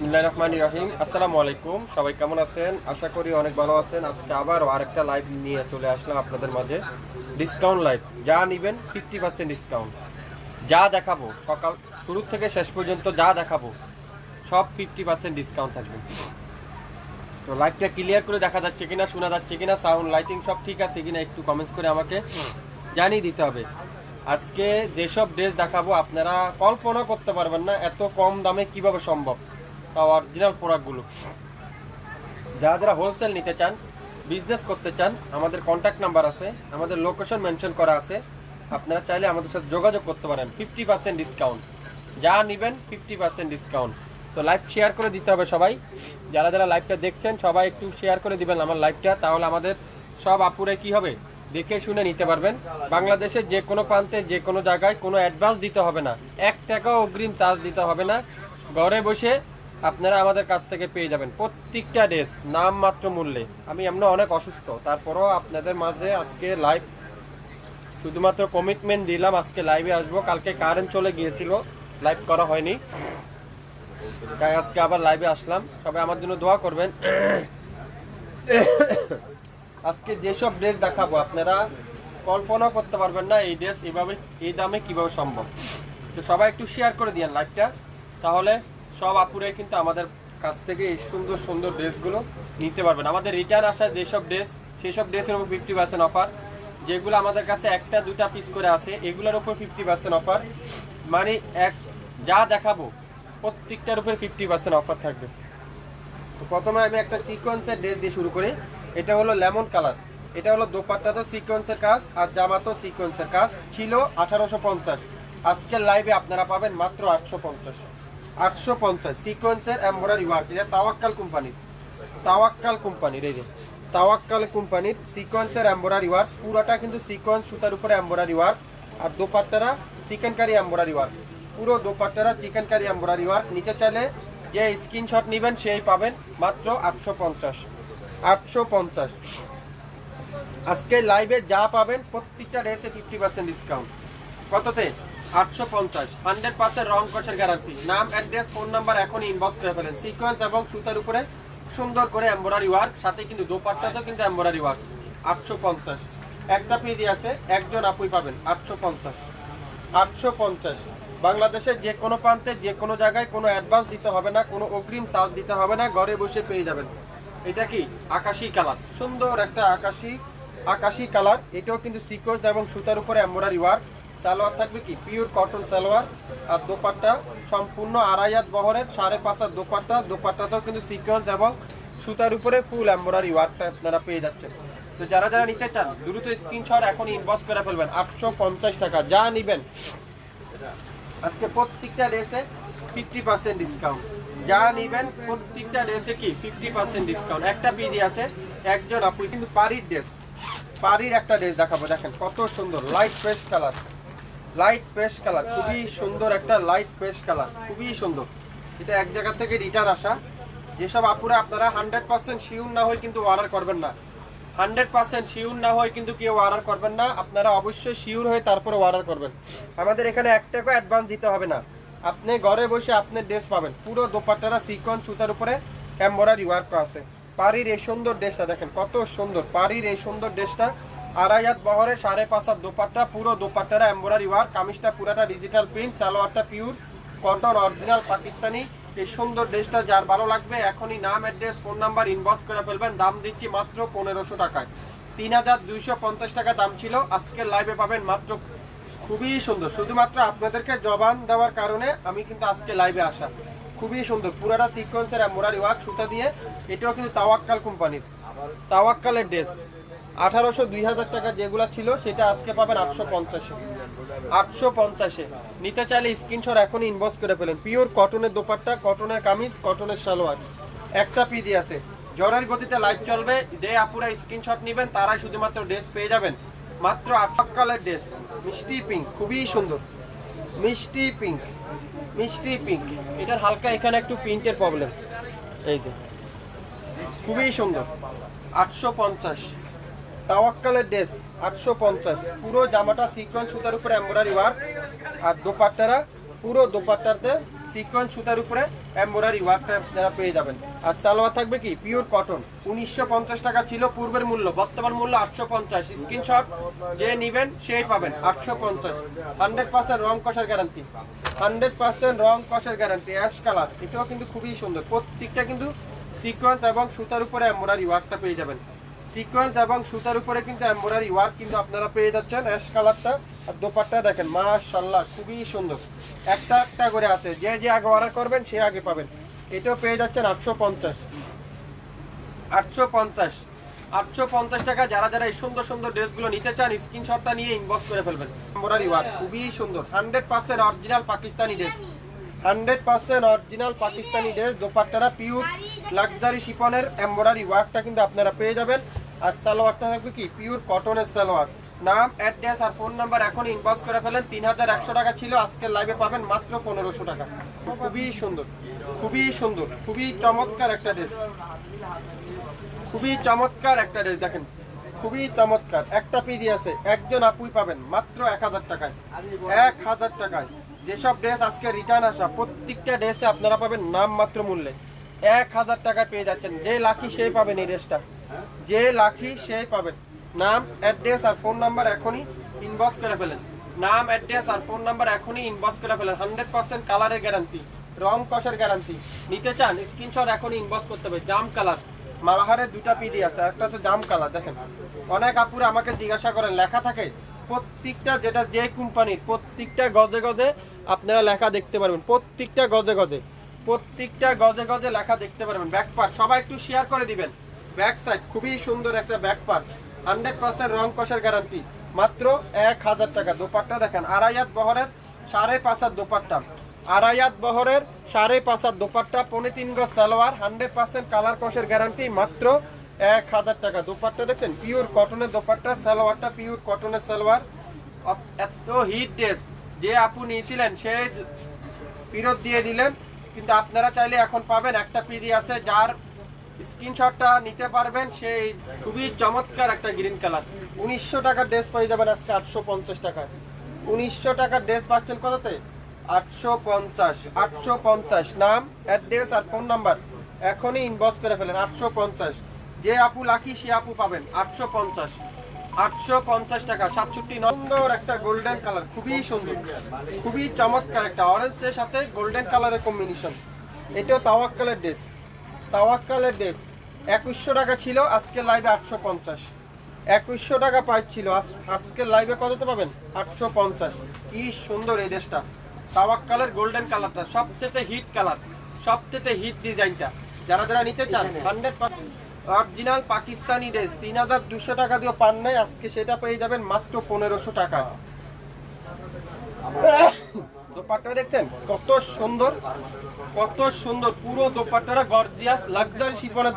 বিসমিল্লাহ রহমান রহিম। আসসালামু আলাইকুম। সবাই কেমন আছেন? আশা করি অনেক ভালো আছেন। আজকে আবারও আরেকটা লাইভ নিয়ে চলে আসলাম আপনাদের মাঝে। ডিসকাউন্ট লাইভ যা নেবেন ফিফটি পার্সেন্ট ডিসকাউন্ট যা দেখাবো, সকাল শুরু থেকে শেষ পর্যন্ত যা দেখাবো, সব ফিফটি পার্সেন্ট ডিসকাউন্ট থাকবে। তো লাইভটা ক্লিয়ার করে দেখা যাচ্ছে কিনা, শোনা যাচ্ছে কিনা সাউন্ড লাইটিং সব ঠিক আছে কিনা একটু কমেন্টস করে আমাকে জানিয়ে দিতে হবে। আজকে যেসব ড্রেস দেখাবো, আপনারা কল্পনা করতে পারবেন না এত কম দামে কীভাবে সম্ভব। তাও অরিজিনাল প্রোডাক্টগুলো যারা যারা হোলসেল নিতে চান বিজনেস করতে চান, আমাদের কন্ট্যাক্ট নাম্বার আছে, আমাদের লোকেশন মেনশন করা আছে। আপনারা চাইলে আমাদের সাথে যোগাযোগ করতে পারেন ফিফটি পার্সেন্ট ডিসকাউন্ট যা নেবেন ফিফটি পার্সেন্ট ডিসকাউন্ট তো লাইভ শেয়ার করে দিতে হবে সবাই। যারা যারা লাইভটা দেখছেন, সবাই একটু শেয়ার করে দিবেন আমার লাইভটা তাহলে আমাদের সব আপুরে কি হবে? দেখে শুনে নিতে পারবেন। বাংলাদেশের যে কোনো প্রান্তে, যে কোনো জায়গায় কোনো অ্যাডভান্স দিতে হবে না। এক টাকাও অগ্রিম চার্জ দিতে হবে না। ঘরে বসে আপনারা আমাদের কাছ থেকে পেয়ে যাবেন প্রত্যেকটা ড্রেস নাম মাত্র মূল্যে। আমি এমন অনেক অসুস্থ, তারপরও আপনাদের মাঝে আজকে লাইভ শুধুমাত্র কমিটমেন্ট দিলাম, আজকে লাইভে আসব। কালকে কারেন্ট চলে গিয়েছিল লাইভ করা হয়নি। তাই আজকে আবার লাইভে আসলাম। সবাই আমার জন্য দোয়া করবেন। আজকে যেসব ড্রেস দেখাবো, আপনারা কল্পনা করতে পারবেন না এই ড্রেস এভাবে, এই দামে কীভাবে সম্ভব। তো সবাই একটু শেয়ার করে দিয়েন লাইভটা তাহলে সব আপুরে কিন্তু আমাদের কাছ থেকে এই সুন্দর সুন্দর ড্রেসগুলো নিতে পারবেন। আমাদের রিটার্ন আসা যেসব ড্রেস সেই সব ড্রেসের উপর ফিফটি পার্সেন্ট অফার যেগুলো আমাদের কাছে একটা, দুটা পিস করে আছে, এগুলোর উপর ফিফটি পার্সেন্ট অফার মানে এক, যা দেখাবো, প্রত্যেকটার উপরে ফিফটি পার্সেন্ট অফার থাকবে। তো প্রথমে আমি একটা সিকোয়েন্সের ড্রেস দিয়ে শুরু করি। এটা হলো লেমন কালার এটা হলো দোপাট্টা তো সিকোয়েন্সের কাজ, আর জামা তো সিকোয়েন্সের কাজ। ছিল আঠারোশো পঞ্চাশ। আজকের লাইভে আপনারা পাবেন মাত্র আটশো পঞ্চাশ। আটশো পঞ্চাশ। সিকোয়েন্সের এম্বরারি ওয়ার্ক এটা তাওয়াক্কাল কোম্পানির। তাওয়াক্কাল কোম্পানির, এই যে। তাওয়াক্কাল কোম্পানির সিকোয়েন্সের এম্বরারি ওয়ার্ক পুরোটা কিন্তু সিকোয়েন্স সুতার উপরে এম্বরারি ওয়ার্ক আর দোপাট্টারা চিকেন কারি এম্বরারি ওয়ার্ক পুরো দোপাট্টারা চিকেন কারি এম্বরারি ওয়ার্ক নিতে চাইলে যে স্ক্রিনশট নেবেন, সেই পাবেন মাত্র আটশো পঞ্চাশ। আটশো পঞ্চাশ। আজকে লাইভে যা পাবেন, প্রত্যেকটা ড্রেসে ফিফটি পার্সেন্ট ডিসকাউন্ট কততে? আটশো পঞ্চাশ। হান্ড্রেড পার্সেন্ট রং কষের গ্যারান্টি নাম অ্যাড্রেস ফোন নাম্বার এখনই ইনবক্স করে ফেলেন। সিকোয়েন্স এবং সুতার উপরে সুন্দর করে এম্বরারি ওয়ার্ক সাথে কিন্তু দোপাট্টাতেও কিন্তু এম্বরারি ওয়ার্ক আটশো পঞ্চাশ। একটা পিডি আছে, একজন আপুই পাবেন। আটশো পঞ্চাশ। আটশো পঞ্চাশ। বাংলাদেশের যে কোনো প্রান্তে, যে কোনো জায়গায় কোনো অ্যাডভান্স দিতে হবে না, কোনো অগ্রিম চার্জ দিতে হবে না, ঘরে বসে পেয়ে যাবেন। এটা কি? আকাশি কালার। সুন্দর একটা আকাশি আকাশি কালার। এটাও কিন্তু সিকোয়েন্স এবং সুতার উপরে এম্বরারি ওয়ার্ক সালোয়ার থাকবে কি? পিওর কটন সালোয়ার আর দোপাট্টা সম্পূর্ণ আড়াই হাত বহরের, সাড়ে পাঁচ হাত দোপাট্টা। দোপাট্টাতেও কিন্তু সিকোয়েন্স এবং সুতার উপরে ফুল এম্বরারি ওয়ার্কটা আপনারা পেয়ে যাচ্ছেন। তো যারা যারা নিতে চান, দ্রুত স্ক্রিনশট এখন ইনবক্স করে ফেলবেন। আটশো পঞ্চাশ টাকা, যা নিবেন। আজকে প্রত্যেকটা ড্রেসে ফিফটি পার্সেন্ট ডিসকাউন্ট যা নিবেন, প্রত্যেকটা ড্রেসে কি? ফিফটি পার্সেন্ট ডিসকাউন্ট একটা পিডি আছে, একজন আপনি কিন্তু পারির ড্রেস পারির একটা ড্রেস দেখাবো, দেখেন কত সুন্দর light paste colour light paste colour খুবই সুন্দর একটা লাইট পেস্ট কালার খুবই সুন্দর। এটা এক জায়গা থেকে রিটার আসা। যেসব আপুরা আপনারা হান্ড্রেড পার্সেন্ট শিওর না হয়ে কিন্তু অর্ডার করবেন না। হান্ড্রেড পার্সেন্ট শিওর না হয় কিন্তু কেউ অর্ডার করবেন না। আপনারা অবশ্যই শিওর হয়ে তারপরে অর্ডার করবেন। আমাদের এখানে এক টাকা অ্যাডভান্স দিতে হবে না। আপনি ঘরে বসে আপনি ড্রেস পাবেন। পুরো দোপাট্টারা সিকন সুতার উপরে এম্বরারি ওয়ার্ক আছে। পাড়ির এই সুন্দর ড্রেসটা দেখেন, কত সুন্দর। পাড়ির এই সুন্দর ড্রেসটা আড়াই হাত বহরে সাড়ে পাঁচ হাত দোপাট্টা, পুরো দোপাট্টারা এম্বরারি ওয়ার্ক, কামিজটা পুরাটা ডিজিটাল প্রিন্ট সালোয়ারটা পিওর কটন অরিজিনাল পাকিস্তানি। এই সুন্দর ড্রেসটা যার ভালো লাগবে, এখনই নাম অ্যাড্রেস ফোন নাম্বার ইনবক্স করে ফেলবেন। দাম দিচ্ছি মাত্র পনেরোশো টাকায়। তিন হাজার দুইশো পঞ্চাশ টাকা দাম ছিল। আজকের লাইভে পাবেন মাত্র খুবই সুন্দর। শুধুমাত্র আপনাদেরকে জবান দেওয়ার কারণে আমি কিন্তু আজকে লাইভে আসা। খুবই সুন্দর। পুরাটা সিকোয়েন্সের মোরারি ওয়ার্ক, সুতা দিয়ে। এটাও কিন্তু তাওয়াক্কাল কোম্পানির। তাওয়াক্কালের ড্রেস আঠারোশো দুই হাজার টাকা যেগুলো ছিল, সেটা আজকে পাবেন আটশো পঞ্চাশে। আটশো পঞ্চাশে। নিতে চাইলে স্ক্রিনশট এখনই ইনবক্স করে ফেলেন। পিওর কটনের দোপাট্টা কটনের কামিজ কটনের সালোয়ার। একটা পিডি আছে। জ্বরের গতিতে লাইভ চলবে। যে আপুরা স্ক্রিনশট নেবেন, তারাই শুধুমাত্র ড্রেস পেয়ে যাবেন। মাত্র আটকালের ড্রেস মিষ্টি পিঙ্ক খুবই সুন্দর। মিষ্টি পিঙ্ক মিষ্টি পিঙ্ক এটার হালকা এখানে একটু প্রিন্টের প্রবলেম এই যে। খুবই সুন্দর। আটশো পঞ্চাশ। তাওয়াক্কালের ড্রেস, আটশো পঞ্চাশ। পুরো জামাটা সিকোয়েন্স সুতার উপরে এম্বরারি ওয়ার্ক আর দোপাট্টারা, পুরো দোপাট্টাতে সিকোয়েন্স সুতার উপরে এমব্রয়ডারি ওয়ার্কটা যারা পেয়ে যাবেন। আর সালোয়ার থাকবে কি? পিওর কটন উনিশশো পঞ্চাশ টাকা ছিল, পূর্বের মূল্য। বর্তমান মূল্য আটশো পঞ্চাশ। স্ক্রিনশট যে নিবেন, সেই পাবেন আটশো পঞ্চাশ। হান্ড্রেড পার্সেন্ট রং কষার গ্যারান্টি হান্ড্রেড পার্সেন্ট রং কষার গ্যারান্টি অ্যাশ কালার এটাও কিন্তু খুবই সুন্দর। প্রত্যেকটা কিন্তু সিকোয়েন্স এবং সুতার উপরে এমব্রয়ডারি ওয়ার্কটা পেয়ে যাবেন। সিকোয়েন্স এবং সুতার উপরে কিন্তু এমব্রয়ডারি ওয়ার্ক কিন্তু আপনারা পেয়ে যাচ্ছেন। অ্যাশ কালারটা আর দোপাট্টা দেখেন মাশাল্লাহ খুবই সুন্দর। একটা একটা করে আছে, যে যে আগে অর্ডার করবেন, সে আগে পাবেন। এটাও পেয়ে যাচ্ছেন আটশো পঞ্চাশ। আটশো পঞ্চাশ। আটশো পঞ্চাশ টাকা যারা যারা এই সুন্দর সুন্দর ড্রেসগুলো নিতে চান স্ক্রিনশটটা নিয়ে ইনবক্স করে ফেলবেন। এমব্রয়ডারি ওয়ার্ক খুবই সুন্দর। Hundred percent original Pakistani dress hundred percent original Pakistani dress দোপাট্টারা pure luxury শিপনের এমব্রয়ডারি ওয়ার্কটা কিন্তু আপনারা পেয়ে যাবেন। আর সালোয়ারটা থাকবে কি? পিওর কটনের সালোয়ার। নাম অ্যাড্রেস আর ফোন নাম্বার এখন ইনবক্স করে ফেলেন। তিন হাজার একশো টাকা ছিল, আজকের লাইভে পাবেন মাত্র পনেরোশো টাকা। খুবই সুন্দর খুবই সুন্দর, খুবই চমৎকার একটা ড্রেস খুবই চমৎকার একটা ড্রেস দেখেন। খুবই চমৎকার। একটা পিডি আছে, একজন আপুই পাবেন মাত্র এক হাজার টাকায়। এক হাজার টাকায়। যেসব ড্রেস আজকে রিটার্ন আসা, প্রত্যেকটা ড্রেসে আপনারা পাবেন নাম মাত্র মূল্যে। এক হাজার টাকা পেয়ে যাচ্ছেন। যে লাখি সেই পাবেন এই ড্রেসটা যে লাখি সেই পাবেন। নাম অ্যাড্রেস আর ফোন নাম্বার এখনই ইনবক্স করে ফেলেন। নাম অ্যাড্রেস আর ফোন নাম্বার এখনই ইনবক্স করে ফেলেন। হান্ড্রেড পার্সেন্ট কালারের গ্যারান্টি রং কষের গ্যারান্টি নিতে চান স্ক্রিনশট এখনই ইনবক্স করতে হবে। জাম কালার মালাহারের দুটা পিডি আছে, একটা আছে জাম কালার দেখেন। অনেক আপুরে আমাকে জিজ্ঞাসা করেন, লেখা থাকে, প্রত্যেকটা যেটা যে কোম্পানির প্রত্যেকটা গজে গজে আপনারা লেখা দেখতে পারবেন, প্রত্যেকটা গজে গজে, প্রত্যেকটা গজে গজে লেখা দেখতে পারবেন ব্যাক পার্ট সবাই একটু শেয়ার করে দিবেন। ব্যাক সাইড খুবই সুন্দর একটা ব্যাক পার্ট হান্ড্রেড পার্সেন্ট রং কষের গ্যারান্টি মাত্র এক হাজার টাকা। দোপাট্টা দেখেন আড়াইয়াত বহরের সাড়ে পাঁচ হাত দোপাট্টা আড়াইয়াত বহরের সাড়ে পাঁচ হাত দোপাট্টা, পৌনে তিন গজ সালোয়ার হান্ড্রেড পার্সেন্ট কালার কষের গ্যারান্টি মাত্র এক হাজার টাকা। দোপাট্টা দেখছেন পিওর কটনের দোপাট্টা, সালোয়ারটা পিওর কটনের সালোয়ার এত হিট ড্রেস যে আপু নিয়েছিলেন, সে ফেরত দিয়ে দিলেন। কিন্তু আপনারা চাইলে এখন পাবেন। একটা পিডি আছে, যার স্ক্রিনশটটা নিতে পারবেন। সেই খুবই চমৎকার একটা গ্রিন কালার। উনিশশো টাকার ড্রেস পেয়ে যাবেন আজকে আটশো পঞ্চাশ টাকায়। উনিশশো টাকার ড্রেস পাচ্ছেন কততে? আটশো পঞ্চাশ। আটশো পঞ্চাশ। নাম, অ্যাড্রেস আর ফোন নাম্বার এখনই ইনবক্স করে ফেলেন। আটশো পঞ্চাশ। যে আপু লাখি সে আপু পাবেন। আটশো পঞ্চাশ। আটশো পঞ্চাশ টাকা, সাতষট্টি সুন্দর একটা গোল্ডেন কালার খুবই সুন্দর। খুবই চমৎকার একটা অরেঞ্জের সাথে গোল্ডেন কালারের কম্বিনেশন এটাও তাওয়াক্কালের ড্রেস তাওয়াক্কালের ড্রেস একুশশো টাকা ছিল আজকে লাইভে আটশো পঞ্চাশ। একুশশো টাকা ছিল, আজ- আজকের লাইভে কততে পাবেন? আটশো পঞ্চাশ। কি সুন্দর এই ড্রেসটা তাওয়াক্কালের গোল্ডেন কালারটা সবচেয়ে হিট কালার সবচেয়ে হিট ডিজাইনটা যারা যারা নিতে চান হান্ড্রেড অরিজিনাল পাকিস্তানি ড্রেস। তিন হাজার দুশো টাকা দিয়ে পান নাই, আজকে সেটা পেয়ে যাবেন মাত্র পনেরোশো টাকা। দোপাট্টা দেখছেন? কত সুন্দর কত সুন্দর, পুরো দোপাট্টাটা গর্জিয়াস লাক্সারি শিপনের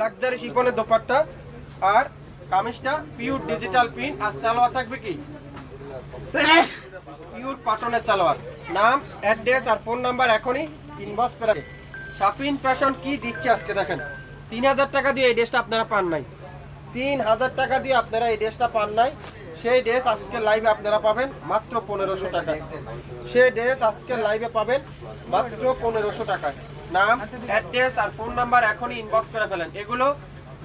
লাক্সারি শিপনের দোপাট্টা। আর কামিজটা পিওর ডিজিটাল প্রিন্ট আর সালোয়ার থাকবে কি? পিওর পাটনের সালোয়ার। নাম অ্যাড্রেস আর ফোন নাম্বার এখনই ইনবক্স করে। শাপিন ফ্যাশন কি দিচ্ছে আজকে দেখেন? তিন হাজার টাকা দিয়ে এই ড্রেসটা আপনারা পান নাই। তিন হাজার টাকা দিয়ে আপনারা এই ড্রেসটা পান নাই। সেই ড্রেস আজকে লাইভে আপনারা পাবেন মাত্র পনেরোশো টাকায় সেই ড্রেস আজকে লাইভে পাবেন মাত্র পনেরোশো টাকায় নাম অ্যাড্রেস আর ফোন নাম্বার এখনই ইনবক্স করে ফেলেন। এগুলো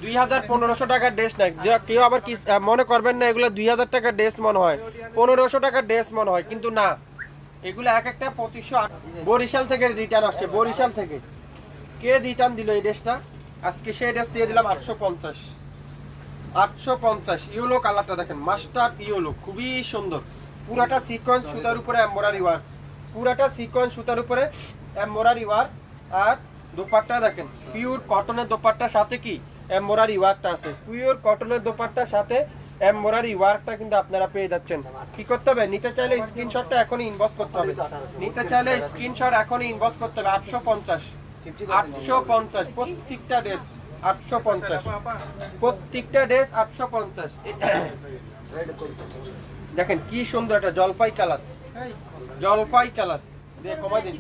দুই হাজার পনেরোশো টাকার ড্রেস যে কেউ আবার কি মনে করবেন না, এগুলো দুই হাজার টাকার ড্রেস মনে হয়। পনেরোশো টাকার ড্রেস মনে হয়। কিন্তু না, এগুলো এক একটা পঁচিশশো বরিশাল থেকে রিটার্ন আসছে, বরিশাল থেকে। কে রিটার্ন দিল এই ড্রেসটা আজকে সেই ড্রেস দিয়ে দিলাম আটশো পঞ্চাশ। আটশো পঞ্চাশ, ইউলো কালারটা দেখেন মাস্টার ইউলো, খুবই সুন্দর। পুরাটা সিকোয়েন্স সুতার উপরে এম্বরারি ওয়ার্ক পুরাটা সিকোয়েন্স সুতার উপরে এম্বরারি ওয়ার্ক আর দোপাট্টা দেখেন পিওর কটনের দোপাট্টার সাথে কি এম্বরারি ওয়ার্কটা আছে? পিওর কটনের দোপাট্টার সাথে এম্বরারি ওয়ার্কটা কিন্তু আপনারা পেয়ে যাচ্ছেন। কি করতে হবে? নিতে চাইলে স্ক্রিনশটটা এখনই ইনবক্স করতে হবে। নিতে চাইলে স্ক্রিনশট এখনই ইনবক্স করতে হবে, আটশো পঞ্চাশ। আটশো পঞ্চাশ, প্রত্যেকটা ড্রেস আটশো পঞ্চাশ। প্রত্যেকটা ড্রেস আটশো পঞ্চাশ। দেখেন কি সুন্দর একটা জলপাই কালার। জলপাই কালার। দিন।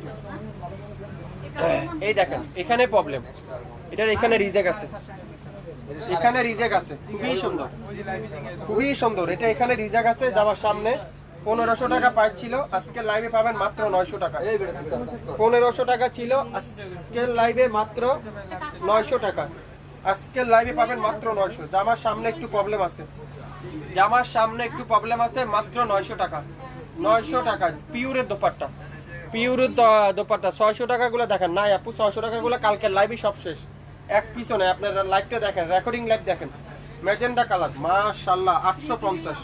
এই দেখেন, এখানে প্রবলেম এটার এখানে রিজেক্ট আছে। এখানে রিজেক্ট আছে। খুবই সুন্দর। খুবই সুন্দর। এটা এখানে রিজেক্ট আছে, যাওয়ার সামনে। পনেরোশো টাকা প্রাইস ছিল আজকে লাইভে পাবেন মাত্র নয়শো টাকা। পনেরোশো টাকা ছিল আজকের লাইভে মাত্র নয়শো টাকা। আজকের লাইভে পাবেন মাত্র নয়শো। জামার সামনে একটু প্রবলেম আছে। জামার সামনে একটু প্রবলেম আছে, মাত্র নয়শো টাকা। নয়শো টাকা পিউরের দোপাট্টা। পিউরের দ- দোপাট্টা। ছয়শো টাকাগুলো দেখেন, নাই আপু, ছয়শো টাকাগুলো কালকের লাইভই সব শেষ। এক পিছনে, আপনার লাইভটা দেখেন রেকর্ডিং লাইভ দেখেন। ম্যাজেন্ডা কালার মাশাল্লাহ আটশো পঞ্চাশ।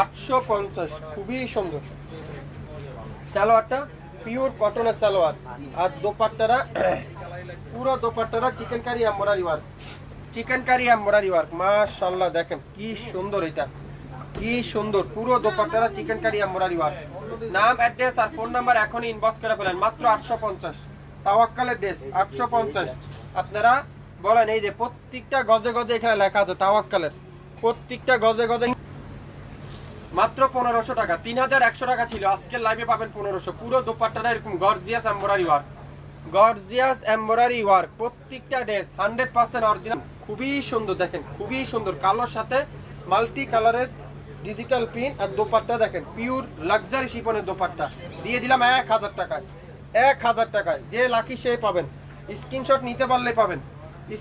আটশো পঞ্চাশ, খুবই সুন্দর। সালোয়ারটা পিওর কটনের সালোয়ার। আর দোপাট্টারা পুরো দোপাট্টারা chikankari embroidery work chikankari embroidery work মাশাল্লাহ দেখেন কি সুন্দর এটা। কি সুন্দর, পুরো দোপাট্টারা চিকেন কারি এম্বরারি ওয়ার্ক নাম অ্যাড্রেস আর ফোন নাম্বার এখনই ইনবক্স করে ফেলেন, মাত্র আটশো পঞ্চাশ। তাওয়াক্কালের ড্রেস আটশো পঞ্চাশ। আপনারা বলেন, এই যে প্রত্যেকটা গজে গজে এখানে লেখা আছে তাওয়াক্কালের। প্রত্যেকটা গজে গজে মাত্র পনেরোশো টাকা, তিন হাজার একশো টাকা ছিল। আজকের লাইভে পাবেন পনেরোশো। পুরো দোপাট্টাটা এরকম gorgeous embroidery work gorgeous embroidery work প্রত্যেকটা ড্রেস হান্ড্রেড পার্সেন্ট অরিজিনাল খুবই সুন্দর, দেখেন, খুবই সুন্দর। কালোর সাথে মাল্টি কালারের ডিজিটাল পিন আর দোপাট্টা, দেখেন পিওর লাক্সারি শিপনের দোপাট্টা। দিয়ে দিলাম এক হাজার টাকায়, এক হাজার টাকায়। যে লাকি সে পাবেন। স্ক্রিনশট নিতে পারলে পাবেন।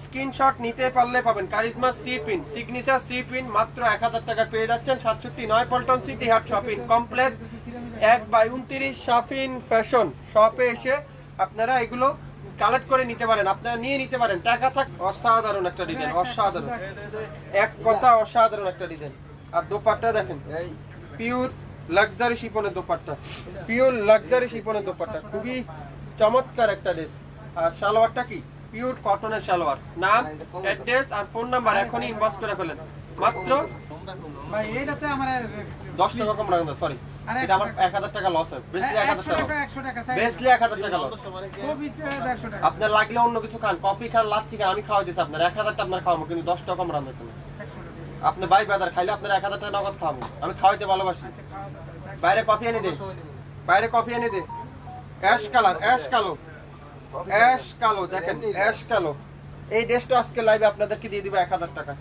স্ক্রিনশট নিতে পারলে পাবেন। Charisma C pin signature C pin মাত্র এক হাজার টাকা পেয়ে যাচ্ছেন সাতষট্টি নয় পল্টন সিটি হাট শপিং কমপ্লেক্স এক বাই উনত্রিশ শাফিন ফ্যাশন শপে এসে আপনারা এগুলো কালেক্ট করে নিতে পারেন আপনারা নিয়ে নিতে পারেন। টাকা থাক অসাধারণ একটা ডিজাইন অসাধারণ। এক কথা অসাধারণ একটা ডিজাইন। আর দোপাট্টা দেখেন পিওর লাক্সারি শিপনের দোপাট্টা। পিওর লাক্সারি শিপনের দোপাট্টা খুবই চমৎকার একটা ড্রেস। আর সালোয়ারটা কি? পিওর কটনের সালোয়ার। নাম অ্যাড্রেস আর ফোন নাম্বার এখনই ইনবক্স করে ফেলেন। মাত্র ভাই এইটাতে আমার দশ টাকা কম রাখুন সরি এটা আমার এক হাজার টাকা লস হয়। হাজার টাকা। টাকা একশো টাকা টাকা লস টাকা। আপনার লাগলে অন্য কিছু খান কফি খান লাচ্ছি খান আমি খাওয়াই দিচ্ছি আপনার। এক হাজারটা আপনার খাওয়াবো কিন্তু টাকা কম টাকা। আপনি বাই বাজার খাইলে আপনার এক হাজার টাকা নগদ খাওয়াবো। আমি খাওয়াইতে ভালোবাসি। বাইরে কফি এনে দে। বাইরে কফি এনে দে। অ্যাশ কালার অ্যাশ কালো। অ্যাশ কালো দেখেন অ্যাশ কালো এই ড্রেসটা আজকে লাইভে আপনাদেরকে দিয়ে দিব এক হাজার টাকা।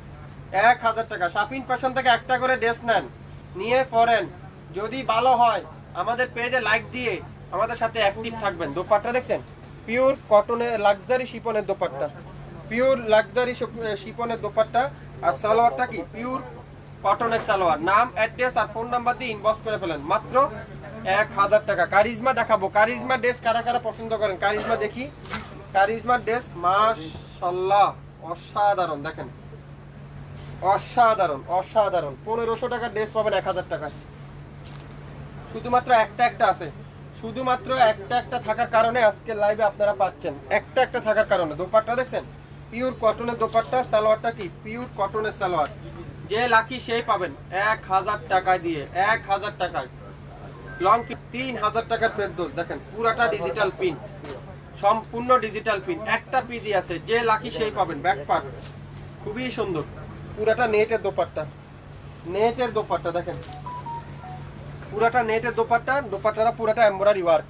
এক হাজার টাকা। শাপিং ফ্যাশন থেকে একটা করে ড্রেস নেন নিয়ে পরেন। যদি ভালো হয় আমাদের পেজে লাইক দিয়ে আমাদের সাথে অ্যাক্টিভ থাকবেন। দোপাট্টা দেখছেন? পিওর কটনের লাক্সারি শিপনের দোপাট্টা। পিওর লাক্সারি শিপনের দোপাট্টা। আর সালোয়ারটা কি? পিওর কটনের সালোয়ার। নাম অ্যাড্রেস আর ফোন নাম্বার দিয়ে ইনবক্স করে ফেলেন। মাত্র এক হাজার টাকা। কারিজমা দেখাবো। কারিজমা ড্রেস কারা কারা পছন্দ করেন? কারিজমা দেখি। কারিজমা ড্রেস মাশাল্লাহ অসাধারণ, দেখেন। অসাধারণ অসাধারণ। পনেরোশো টাকার ড্রেস পাবেন এক হাজার টাকায়। শুধুমাত্র একটা একটা আছে। শুধুমাত্র একটা একটা থাকার কারণে আজকে লাইভে আপনারা পাচ্ছেন। একটা একটা থাকার কারণে। দোপাট্টা দেখছেন? পিওর কটনের দোপাট্টা, সালোয়ারটা কি? পিওর কটনের সালোয়ার। যে লাকি সেই পাবেন। এক হাজার টাকায় দিয়ে। এক হাজার টাকায়। লং তিন হাজার টাকার ফেরদোস দেখেন, পুরাটা ডিজিটাল পিন সম্পূর্ণ ডিজিটাল পিন একটা পিদি আছে, যে লাকি সেই পাবেন ব্যাক পার্ট খুবই সুন্দর। পুরাটা নেটের দোপাট্টা। নেটের দোপাট্টা, দেখেন। পুরাটা নেটের দোপাট্টা, দোপাট্টাটা পুরাটা embroidery work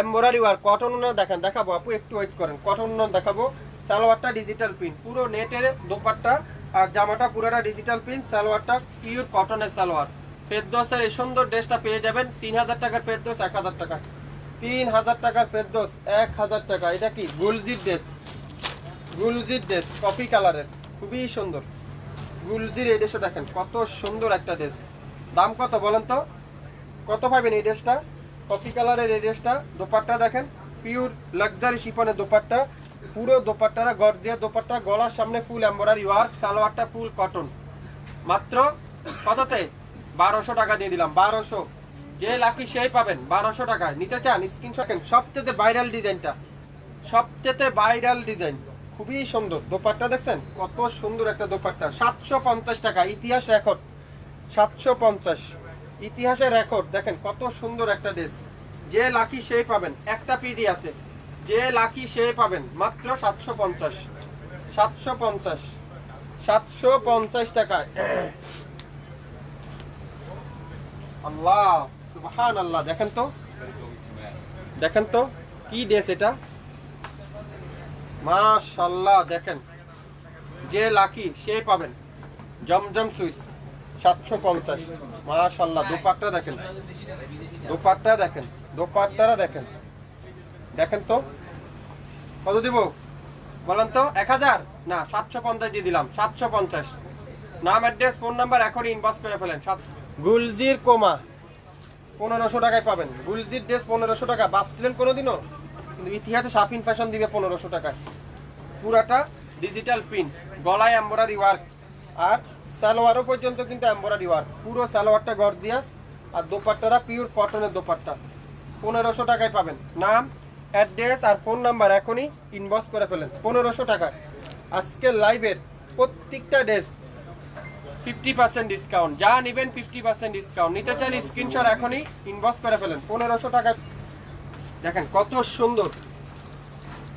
embroidery work cotton উন্নয়ন দেখেন, দেখাবো আপু, একটু ওয়েট করেন। কটন উন্নয়ন দেখাবো। সালোয়ারটা ডিজিটাল পিন পুরো নেটের দোপাট্টা আর জামাটা পুরোটা ডিজিটাল পিন সালোয়ারটা পিওর কটনের সালোয়ার। ফেরদোসের এই সুন্দর ড্রেসটা পেয়ে যাবেন তিন হাজার টাকার ফেরদোস এক হাজার টাকা। তিন হাজার টাকার ফেরদোস এক হাজার টাকা। এটা কি? গুলজির ড্রেস। গুলজির ড্রেস, কফি কালারের। খুবই সুন্দর। গুলজির এই ড্রেসটা দেখেন, কত সুন্দর একটা ড্রেস। দাম কত বলেন তো? কত পাবেন এই ড্রেসটা? কফি কালারের এই ড্রেসটা, দোপাট্টা দেখেন। পিওর লাক্সারি শিপনের দোপাট্টা, পুরো দোপাট্টারা গর্জিয়া দোপাট্টা, গলার সামনে ফুল এম্বরারি ওয়ার্ক, সালোয়ারটা ফুল কটন। মাত্র কততে? বারোশো টাকা দিয়ে দিলাম, বারোশো। যে লাকি সেই পাবেন, বারোশো টাকা নিতে চান স্ক্রিনশট সবচেয়ে ভাইরাল ডিজাইনটা। সবচেয়ে ভাইরাল ডিজাইন। খুবই সুন্দর। দোপাট্টা দেখছেন? কত সুন্দর একটা দোপাট্টা। সাতশো পঞ্চাশ টাকা। ইতিহাস রেকর্ড সাতশো পঞ্চাশ। ইতিহাসের রেকর্ড দেখেন, কত সুন্দর একটা ড্রেস যে লাকি সেই পাবেন। একটা পিডি আছে। যে লাকি সেই পাবেন। মাত্র সাতশো পঞ্চাশ। সাতশো পঞ্চাশ। সাতশো পঞ্চাশ টাকায়। আল্লাহ সুবহান দেখেন তো। দেখেন তো, কি ড্রেস এটা? মাশাল্লাহ দেখেন। যে লাকি, সে পাবেন। জমজম সুইচ সাতশো পঞ্চাশ। মাশাল্লাহ দোপাট্টা দেখেন। দোপাট্টা দেখেন দোপাট্টারা দেখেন। দেখেন তো। কত দিব? বলেন তো, এক হাজার? না, সাতশো পঞ্চাশ দিয়ে দিলাম, সাতশো পঞ্চাশ। নাম, অ্যাড্রেস, ফোন নাম্বার এখনই ইনবক্স করে ফেলেন, সাত গুলজির কোমা। পনেরোশো টাকায় পাবেন। গুলজির ড্রেস পনেরোশো টাকা। ভাবছিলেন কোনোদিনও? কিন্তু ইতিহাসে সাফিন ফ্যাশন দিবে পনেরোশো টাকায়। পুরাটা ডিজিটাল প্রিন্ট গলায় এম্বরারি ওয়ার্ক। আর সালোয়ারও পর্যন্ত কিন্তু এম্বরারি ওয়ার্ক। পুরো সালোয়ারটা গর্জিয়াস আর দোপাট্টারা পিওর কটনের দোপাট্টা। পনেরোশো টাকায় পাবেন। নাম অ্যাড্রেস আর ফোন নাম্বার এখনই ইনবক্স করে ফেলেন। পনেরোশো টাকায়। আজকের লাইভের প্রত্যেকটা ড্রেস ফিফটি পার্সেন্ট ডিসকাউন্ট যা নেবেন ফিফটি পার্সেন্ট ডিসকাউন্ট নিতে চাইলে স্ক্রিনশট এখনই ইনবক্স করে ফেলেন। পনেরোশো টাকায় দেখেন কত সুন্দর।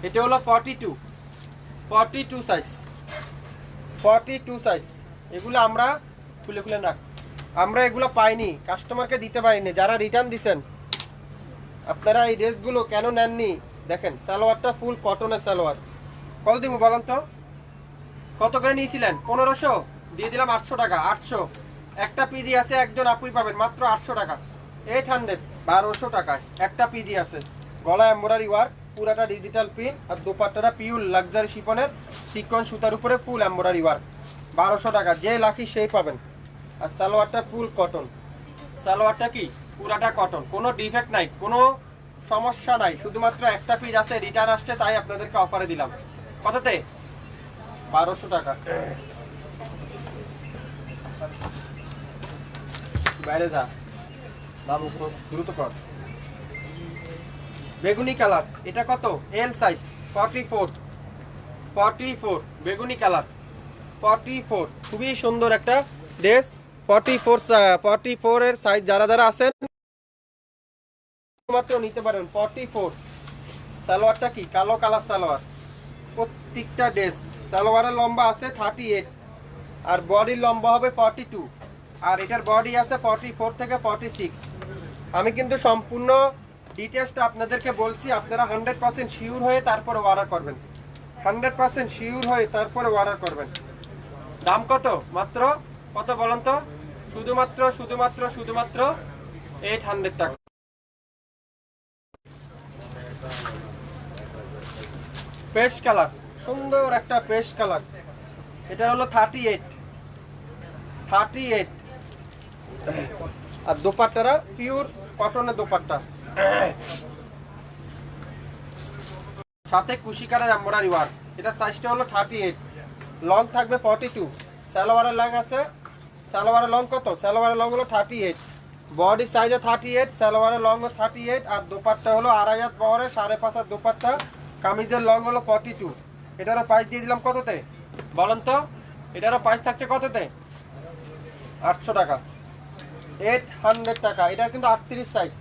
এটা হলো forty two forty two size forty two size এগুলো আমরা খুলে খুলে রাখ আমরা এগুলো পাইনি। কাস্টমারকে দিতে পারিনি। যারা রিটার্ন দিছেন, আপনারা এই ড্রেসগুলো কেন নেননি? দেখেন, সালোয়ারটা ফুল কটনের সালোয়ার। কত দিব বলেন তো? কত করে নিয়েছিলেন? পনেরোশো? দিয়ে দিলাম আটশো টাকা, আটশো। একটা পিডি আছে, একজন আপুই পাবেন, মাত্র আটশো টাকা। এইট হান্ড্রেড বারোশো টাকায়। একটা পিডি আছে। গলা এম্বরারি ওয়ার্ক, পুরাটা ডিজিটাল পিন আর দোপাট্টাটা পিউল লাক্সারি শিপনের সিকন সুতার উপরে ফুল এম্বরারি ওয়ার্ক। বারোশো টাকা, যে লাখি সেই পাবেন। আর সালোয়ারটা ফুল কটন সালোয়ারটা কি? পুরাটা কটন কোনো ডিফেক্ট নাই, কোনো সমস্যা নাই। শুধুমাত্র একটা পিস আছে রিটার্ন আসছে, তাই আপনাদেরকে অফারে দিলাম। কততে বারোশো টাকা। বাইরে যা। উপর- দ্রুত কর। বেগুনি কালার, এটা কত? L size forty four forty four বেগুনি কালার। ফর্টি ফোর খুবই সুন্দর একটা dress forty four forty four এর সাইজ যারা যারা আছেন মাত্র নিতে পারেন ফর্টি ফোর সালোয়ারটা কি? কালো কালার সালোয়ার। প্রত্যেকটা ড্রেস সালোয়ারের লম্বা আছে থার্টি এইট আর বডির লম্বা হবে ফর্টি টু আর এটার বডি আছে ফর্টি ফোর থেকে ফর্টি সিক্স আমি কিন্তু সম্পূর্ণ ডিটেলসটা আপনাদেরকে বলছি, আপনারা হান্ড্রেড পার্সেন্ট শিওর হয়ে তারপরে অর্ডার করবেন। হান্ড্রেড পার্সেন্ট শিওর হয়ে তারপরে অর্ডার করবেন। দাম কত? মাত্র? কত বলেন তো? শুধুমাত্র শুধুমাত্র শুধুমাত্র এইট হান্ড্রেড টাকা। পেস্ট কালার সুন্দর একটা পেস্ট কালার এটা হলো থার্টি এইট থার্টি এইট আর দোপাট্টারা পিওর কটনের দোপাট্টা। সাথে কুশিকারের এম্বরারি ওয়ার্ক এটা সাইজটা হলো থার্টি এইট লং থাকবে ফর্টি টু সালোয়ারের লং আছে। সালোয়ারের লং কত? সালোয়ারের লং হলো থার্টি এইট বডি সাইজও থার্টি এইট সালোয়ারের লং হলো থার্টি এইট আর দোপাট্টা হলো আড়াই হাত বহরে সাড়ে পাঁচ হাত দোপাট্টা। কামিজের লং হলো ফর্টি টু এটারও প্রাইস দিয়ে দিলাম কততে? বলেন তো। এটারও প্রাইস থাকছে কততে? আটশো টাকা। এইট হান্ড্রেড টাকা। এটা কিন্তু আটত্রিশ সাইজ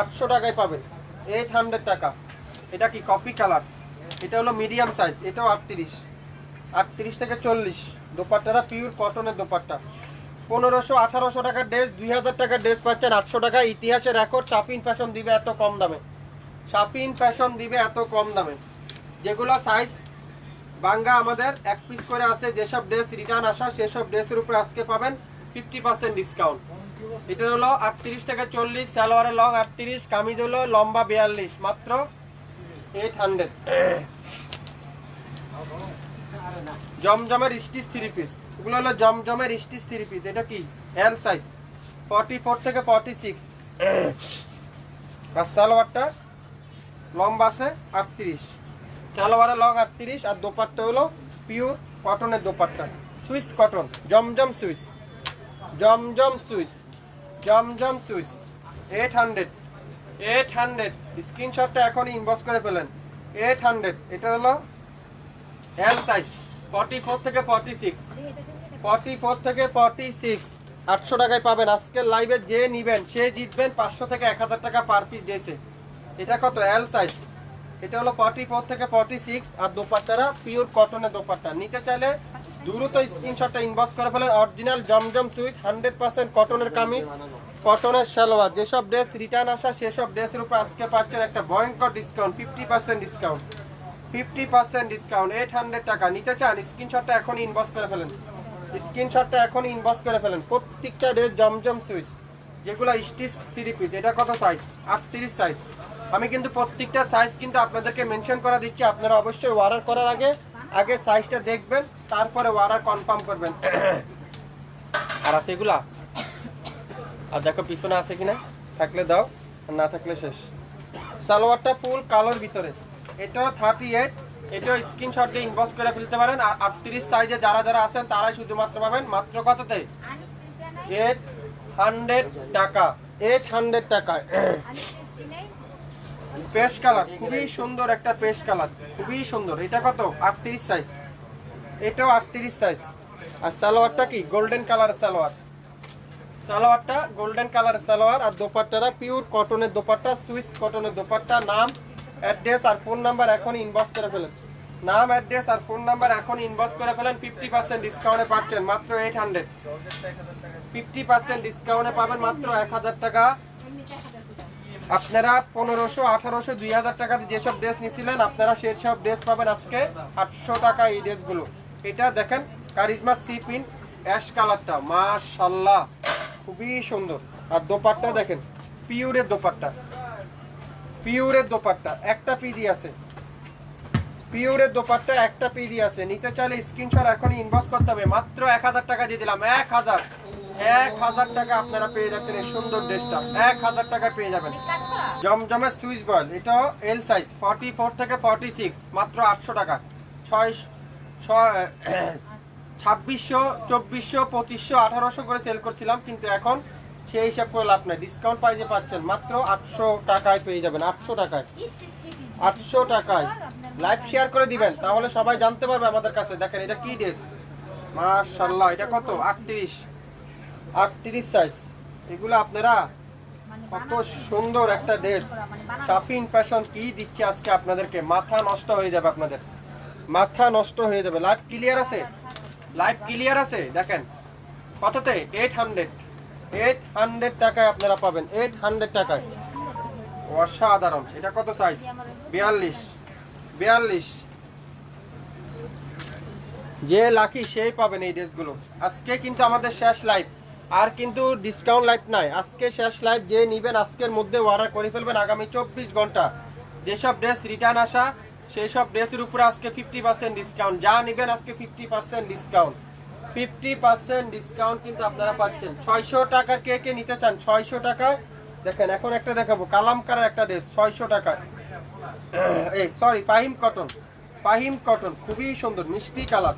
আটশো টাকায় পাবেন। এইট হান্ড্রেড টাকা। এটা কি কফি কালার এটা হলো মিডিয়াম সাইজ এটাও আটত্রিশ। আটত্রিশ থেকে চল্লিশ। দোপাট্টারা পিওর কটনের দোপাট্টা। পনেরোশো, আঠারোশো টাকার ড্রেস দুই হাজার টাকার ড্রেস পাচ্ছেন, আটশো টাকা। ইতিহাসের রেকর্ড শাপিন ফ্যাশন দিবে এত কম দামে। শাপিন ফ্যাশন দিবে এত কম দামে। যেগুলো সাইজ বাঙ্গা আমাদের এক পিস করে আছে, যেসব ড্রেস রিটার্ন আসা সেসব ড্রেসের উপরে আজকে পাবেন ফিফটি পার্সেন্ট ডিসকাউন্ট এটা হলো আটত্রিশ থেকে চল্লিশ সালোয়ারের লং আটত্রিশ, কামিজ হলো লম্বা বিয়াল্লিশ, মাত্র এইট হান্ড্রেড জমজমের স্টিচ থ্রি পিস এগুলো হলো জমজমের স্টিচ থ্রি পিস এটা কি? এল সাইজ ফর্টি ফোর থেকে ফর্টি সিক্স আর সালোয়ারটা লম্বা আছে আটত্রিশ। সালোয়ারের লং আটত্রিশ, আর দোপাট্টা হলো পিওর কটনের dupatta. Swiss cotton Zamzam Swiss Zamzam Swiss Zamzam Swiss eight hundred eight hundred স্ক্রিনশটটা এখনই ইনবক্স করে পেলেন এইট হান্ড্রেড এটা হলো এল সাইজ ফর্টি ফোর থেকে ফর্টি সিক্স ফর্টি ফোর থেকে ফর্টি সিক্স আটশো টাকায় পাবেন। আজকের লাইভে যে নিবেন, সে জিতবেন পাঁচশো থেকে এক হাজার টাকা পার পিস ড্রেসে এটা কত? এল সাইজ এটা হলো ফর্টি ফোর থেকে ফর্টি সিক্স আর দোপাট্টারা পিওর কটনের দোপাট্টা। নিতে চাইলে দ্রুত স্ক্রিনশটটা ইনবক্স করে ফেলেন। Original Zamzam Swiss hundred percent কটনের কামিজ কটনের সালোয়ার যেসব ড্রেস রিটার্ন আসা, সেসব ড্রেসের উপর আজকে পাচ্ছেন একটা ভয়ঙ্কর discount fifty percent discount fifty percent discount eight hundred টাকা। নিতে চান, স্ক্রিনশটটা এখন ইনবক্স করে ফেলেন। স্ক্রিনশটটা এখন ইনবক্স করে ফেলেন। প্রত্যেকটা ড্রেস জমজম সুইচ যেগুলো স্টিচ থ্রি পিস এটা কত সাইজ আটত্রিশ সাইজ আমি কিন্তু প্রত্যেকটা সাইজ কিন্তু আপনাদেরকে মেনশন করা দিচ্ছি। আপনারা অবশ্যই অর্ডার করার আগে আগে সাইজটা দেখবেন তারপরে অর্ডার কনফার্ম করবেন। আর আছে এগুলা? আর দেখো পিছনে আছে কিনা? থাকলে দাও আর না থাকলে শেষ। সালোয়ারটা ফুল কালোর ভিতরে। এটাও থার্টি এইট এটাও স্ক্রিনশট দিয়ে ইনবক্স করে ফেলতে পারেন। আর আটত্রিশ সাইজে যারা যারা আছেন তারাই শুধুমাত্র পাবেন। মাত্র কততে? এইট হান্ড্রেড টাকা। এইট হান্ড্রেড টাকা। পেস্ট কালার খুবই সুন্দর একটা পেস্ট কালার খুবই সুন্দর। এটা কত? আটত্রিশ সাইজ এটাও আটত্রিশ সাইজ আর সালোয়ারটা কি? Golden colour salwar. সালোয়ারটা গোল্ডেন কালার সালোয়ার আর দোপাট্টাটা পিওর কটনের দোপাট্টা সুইস কটনের দোপাট্টা। নাম অ্যাড্রেস আর ফোন নাম্বার এখন ইনবক্স করে ফেলেন। নাম অ্যাড্রেস আর ফোন নাম্বার এখন ইনবক্স করে ফেলেন। ফিফটি পার্সেন্ট ডিসকাউন্টে পাচ্ছেন, মাত্র এইট হান্ড্রেড ফিফটি পার্সেন্ট ডিসকাউন্টে পাবেন মাত্র এক হাজার টাকা। আপনারা পনেরোশো, আঠারোশো, দুই হাজার টাকার যেসব ড্রেস নিয়েছিলেন আপনারা সেই সব ড্রেস পাবেন আজকে আটশো টাকা এই ড্রেসগুলো এটা দেখেন, কারিজমা সি পিন অ্যাশ কালারটা মাশাল্লাহ খুবই সুন্দর। আর দোপাট্টা দেখেন পিউরের দোপাট্টা। পিউরের দোপাট্টা, একটা পিদি আছে। পিওরের দোপাট্টা, একটা পিদি আছে। নিতে চাইলে স্ক্রিনশট এখনই ইনবক্স করতে হবে। মাত্র এক হাজার টাকা দিয়ে দিলাম, এক হাজার। এক হাজার টাকা আপনারা পেয়ে যাচ্ছেন এই সুন্দর ড্রেসটা। এক হাজার টাকা পেয়ে যাবেন। জমজমের সুইচ বল এটা এল সাইজ ফর্টি ফোর থেকে ফর্টি সিক্স মাত্র আটশো টাকা। ছয় ছাব্বিশশো চব্বিশশো পঁচিশশো আঠারোশো করে সেল করছিলাম কিন্তু এখন সেই হিসাব করে লাভ নাই। ডিসকাউন্ট প্রাইজে পাচ্ছেন মাত্র আটশো টাকায় পেয়ে যাবেন আটশো টাকায়। আটশো টাকায়। লাইভ শেয়ার করে দিবেন তাহলে সবাই জানতে পারবে আমাদের কাছে। দেখেন এটা কি ড্রেস মাশাল্লাহ এটা কত? আটত্রিশ। আটত্রিশ সাইজ এগুলো আপনারা কত সুন্দর একটা ড্রেস শাপিং ফ্যাশন কি দিচ্ছে আজকে আপনাদেরকে? মাথা নষ্ট হয়ে যাবে আপনাদের। মাথা নষ্ট হয়ে যাবে। লাইভ ক্লিয়ার আছে? লাইভ ক্লিয়ার আছে? দেখেন। কততে? এইট হান্ড্রেড এইট হান্ড্রেড টাকায় আপনারা পাবেন। এইট হান্ড্রেড টাকায়। অসাধারণ। এটা কত সাইজ বিয়াল্লিশ। বিয়াল্লিশ। যে লাকি সেই পাবেন এই ড্রেসগুলো আজকে কিন্তু আমাদের শেষ লাইভ আর কিন্তু ডিসকাউন্ট লাইভ নাই। আজকে শেষ লাইভ যে নিবেন, আজকের মধ্যে অর্ডার করে ফেলবেন আগামী চব্বিশ ঘণ্টা। যেসব ড্রেস রিটার্ন আসা সেই সব ড্রেসের উপরে আজকে ফিফটি পার্সেন্ট ডিসকাউন্ট যা নিবেন আজকে fifty percent discount fifty percent discount কিন্তু আপনারা পাচ্ছেন। ছয়শো টাকার কে কে নিতে চান? ছয়শো টাকা। দেখেন, এখন একটা দেখাবো। কালামকারের একটা ড্রেস ছয়শো টাকা। এই সরি পাহিম কটন পাহিম কটন খুবই সুন্দর, মিষ্টি কালার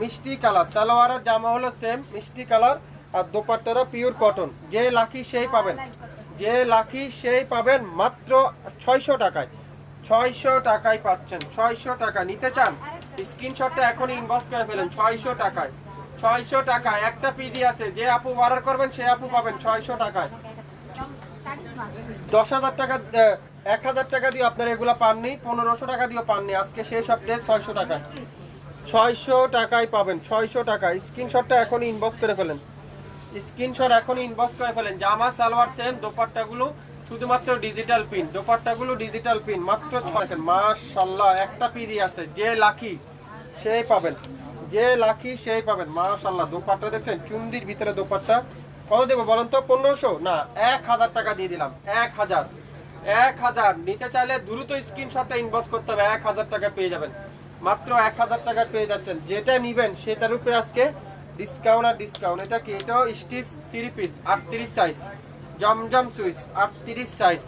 মিষ্টি কালার সালোয়ারের জামা হলো সেম মিষ্টি কালার আর দোপাট্টারা পিওর কটন যে লাকি সেই পাবেন। যে লাকি সেই পাবেন মাত্র ছয়শো টাকায়। ছয়শো টাকায় পাচ্ছেন। ছয়শো টাকা নিতে চান স্ক্রিনশটটা এখন ইনবক্স করে ফেলেন। ছয়শো টাকায়। ছয়শো টাকায়। একটা পিডি আছে, যে আপু অর্ডার করবেন, সে আপু পাবেন ছয়শো টাকায়। দশ হাজার টাকা এক হাজার টাকা দিয়ে আপনারা এগুলো পাননি, পনেরোশো টাকা দিয়েও পাননি। আজকে সেই সব ড্রেস ছয়শো টাকায়। ছয়শো টাকায় পাবেন, ছয়শো টাকা স্ক্রিনশটটা এখন ইনবক্স করে ফেলেন। স্ক্রিনশট এখন ইনবক্স করে ফেলেন। জামা, সালোয়ার সেম দোপাট্টাগুলো শুধুমাত্র ডিজিটাল পিন দোপাট্টাগুলো ডিজিটাল পিন মাত্র ছয় মাশাল্লাহ, একটা পিডি আছে। যে লাকি সেই পাবেন। যে লাকি সেই পাবেন। মাশাল্লাহ, দোপাট্টা দেখছেন? চুন্দির ভিতরে দোপাট্টা। কত দেবো বলেন তো? পনেরোশো? না, এক হাজার টাকা দিয়ে দিলাম। এক হাজার। এক হাজার। নিতে চাইলে দ্রুত স্ক্রিনশটটা ইনবক্স করতে হবে। এক হাজার টাকা পেয়ে যাবেন। মাত্র এক হাজার টাকা পেয়ে যাচ্ছেন। যেটা নিবেন, সেটার উপরে আজকে ডিসকাউন্ট আর ডিসকাউন্ট এটা কি? এটাও স্টিচ থ্রি পিস আটত্রিশ সাইজ জমজম সুইচ, আটত্রিশ সাইজ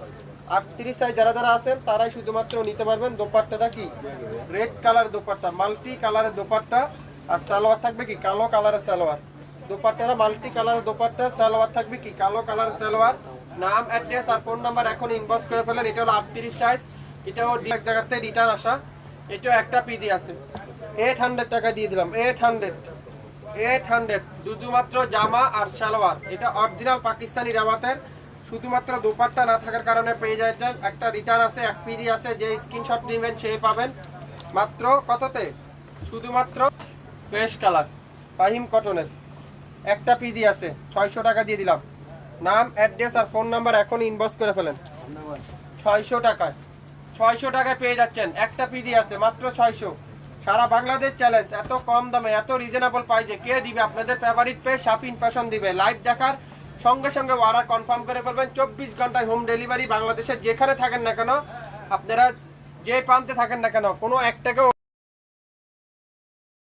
আটত্রিশ সাইজ যারা যারা আছেন, তারাই শুধুমাত্র নিতে পারবেন। দোপাট্টাটা কি? রেড কালার দোপাট্টা মাল্টি কালারের দোপাট্টা আর সালোয়ার থাকবে কি? কালো কালারের সালোয়ার। দোপাট্টাটা মাল্টি কালারের দোপাট্টা, সালোয়ার থাকবে কি? কালো কালারের সালোয়ার। নাম অ্যাড্রেস আর ফোন নাম্বার এখন ইনবক্স করে ফেলেন। এটা হলো আটত্রিশ সাইজ এটাও এক জায়গাতে রিটার্ন আসা। এটাও একটা পিডি আছে। এইট হান্ড্রেড টাকা দিয়ে দিলাম। এইট হান্ড্রেড এইট হান্ড্রেড শুধুমাত্র জামা আর সালোয়ার। এটা অরিজিনাল পাকিস্তানি রাওয়াতের শুধুমাত্র দোপাট্টা না থাকার কারণে পেয়ে যাচ্ছেন একটা রিটার্ন আছে এক পিডি আছে যে স্ক্রিনশট নেবেন সেই পাবেন। মাত্র কততে? শুধুমাত্র ফ্রেশ কালার ফাহিম কটনের একটা পিডি আছে ছয়শো টাকা দিয়ে দিলাম। নাম অ্যাড্রেস আর ফোন নাম্বার এখন ইনবক্স করে ফেলেন। ছয়শো টাকায়। ছয়শো টাকায় পেয়ে যাচ্ছেন। একটা পিডি আছে মাত্র ছয়শো। সারা বাংলাদেশ চ্যালেঞ্জ এত কম দামে, এত রিজনেবল প্রাইসে কে দিবে? আপনাদের ফেভারিট পে শাপিন ফ্যাশন দিবে। লাইভ দেখার সঙ্গে সঙ্গে অর্ডার কনফার্ম করে ফেলবেন। চব্বিশ ঘন্টায় হোম ডেলিভারি বাংলাদেশের যেখানে থাকেন না কেন, আপনারা যে প্রান্তে থাকেন না কেন, কোনো একটাকেও